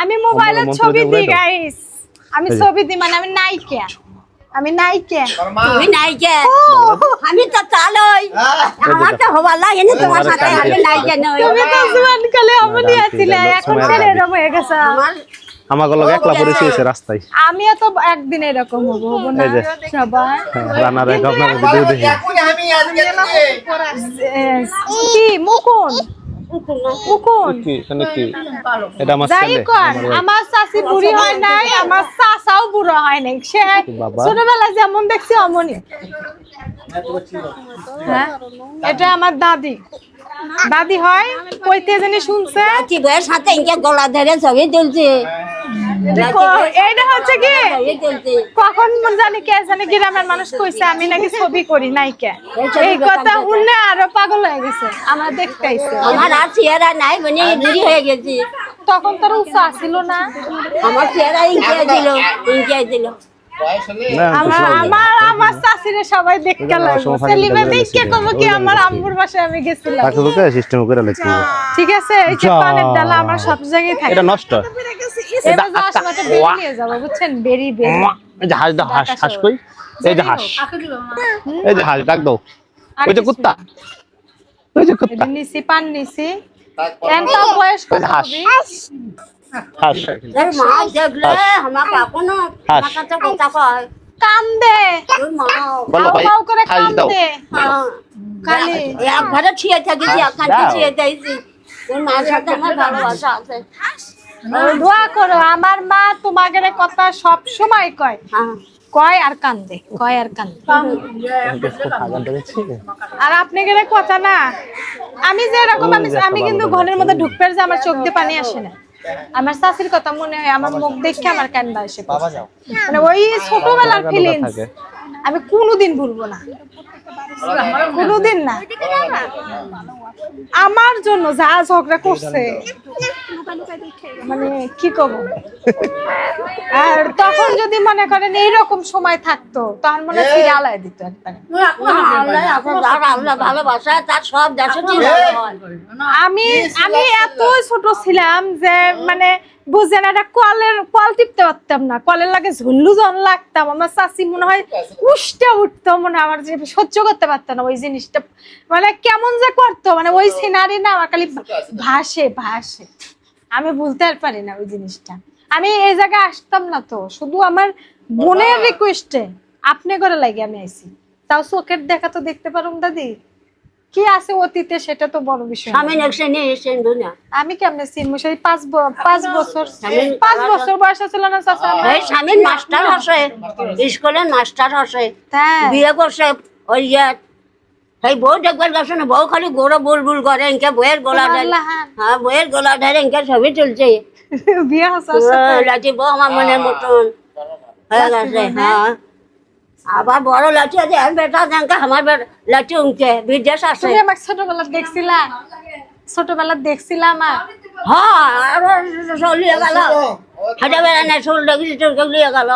আমি মোবাইলে মন্ত্র ছবি দিই গাইস আমি ছবি দিই মানে আমি নায়িকা আমি নায়িকা তুমি নাই যে আমি তো চালই আমার তো হবার লাগে না তোমার সাথে আমি নাই কেন তুমি তো কালে অমনি আছিলে এখন গেছে। আমার আমাকে লগে একলা পরিচয় হয়েছে রাস্তায়। আমিও তো একদিন এরকম হব হব না। সবাই রান্নার এক আপনার ভিডিও দেখি। কি মুকুন মুকুন কি এটা আমার আমার চাচি বুড়ি হয় নাই আমার চাচাও বুড়ো হয় নাই। সে ছোটবেলায় যেমন দেখছি অমনি। হ্যাঁ এটা আমার দাদি। দাদি হয় কইতে জানি শুনছে। কি বয়ের সাথে গলা ধরে ছবি তুলছে। দেখো, হচ্ছে কি? কখন জানি কে জানি গ্রামের মানুষ কইছে আমি নাকি ছবি করি নাই এই কথা শুনে আরও পাগল হয়ে গেছে আমার দেখতে আইছে। আমার আর চেহারা নাই মানে বুড়ি হয়ে গেছি। তখন তোর উৎসাহ ছিল না? আমার চেহারা দিল দিল। আমার সবাই আমার সবাই দেখতে সেলিমে কব কি আমার আম্মুর বাসায় আমি গেছিলাম। তাকে তোকে সিস্টেম করে লাগছে ঠিক আছে এই যে পানের ডালা আমার সব জায়গায় থাকে। এটা নষ্ট। এবার সময় তো বেরি নিয়ে যাব বুঝছেন? বেরি বেরি। হাঁস দাও হাঁস হাঁস কই? এই যে হাঁস। এই যে হাঁস ডাক দাও। ওই যে কুত্তা। ওই যে কুত্তা। নিছি পান নিছি এনটা বয়স কত হবে? হাঁস। তোর মা দেখলে আমাকে এখনও হাস। আমার কাছে কথা কয়। কান্দে। তোর বলো ভাই করে হাঁস দাও। কান্দে। হ্যাঁ। খালি এক ঘরে ছিয়ে থাকিছি হাস। ছিয়ে থাকছি। তোর মার সাথে আমার ভালোবাসা আছে। দোয়া করো আমার মা তোমাদের কথা সব সময় কয়। হ্যাঁ। কয় আর কান্দে কয় আর কান্দে। আর আপনি গেলে কথা না আমি যে এরকম আমি আমি কিন্তু ঘরের মধ্যে ঢুকতে যে আমার চোখ দিয়ে পানি আসে না। আমার শাশুর কথা মনে হয় আমার মুখ দেখে আমার কান্না আসে মানে ওই ছোটবেলার ফিলিংস আমি কোনোদিন ভুলবো না। কোনোদিন না। আমার জন্য যা ঝগড়া করছে। মানে কি করব? আর তখন যদি মনে করেন এইরকম সময় থাকতো তখন মনে হয় আলায় দিত একবারে। তার দেশে চিন্তা হয়। আমি আমি এত ছোট ছিলাম যে মানে বুঝেন একটা কলের কল টিপতে পারতাম না। কলের লাগে ঝুল্লু জন লাগতাম। আমার চাষি মনে হয় উষ্টা উঠতো মনে হয় আমার যে সহ্য করতে পারতাম না ওই জিনিসটা। মানে কেমন যে করতো মানে ওই সিনারি না আমার খালি ভাসে ভাসে। আমি বলতে আর পারি না ওই জিনিসটা। আমি এই জায়গায় আসতাম না তো শুধু আমার বোনের রিকোয়েস্টে আপনি করে লাগে আমি আইছি। তাও চোখের দেখা তো দেখতে পারুম দাদি। কি আছে অতীতে সেটা তো বড় বিষয় নিয়ে আমি কেমনে চিনবো? সেই পাঁচ পাঁচ বছর পাঁচ বছর বয়স ছিল না চাচা এই স্বামীর মাস্টার হসে স্কুলের মাস্টার হসে। তাই। বিয়ে করছে ওই এই বউ দেখবার গেছে না বউ খালি গোড়ো বুলবুল করে ইনকে বইয়ের গোলা ধরে হ্যাঁ বইয়ের গোলা ধরে ইনকে ছবি তুলছে। বিয়ে সাথে। লাঠি বউ আমার মনের মতন। হয়ে গেছে হ্যাঁ। আবার বড় লাঠি আছে এক বেটা জানকে আমার বেটা লাঠি উমকে বিদেশ আছে। তুমি আমাকে ছোটবেলা দেখছিলা? ছোটবেলা দেখছিলা আমার হ্যাঁ আর চলিয়ে গেল। হাটে বেড়ানে চুল দেখেছি চুল গেল।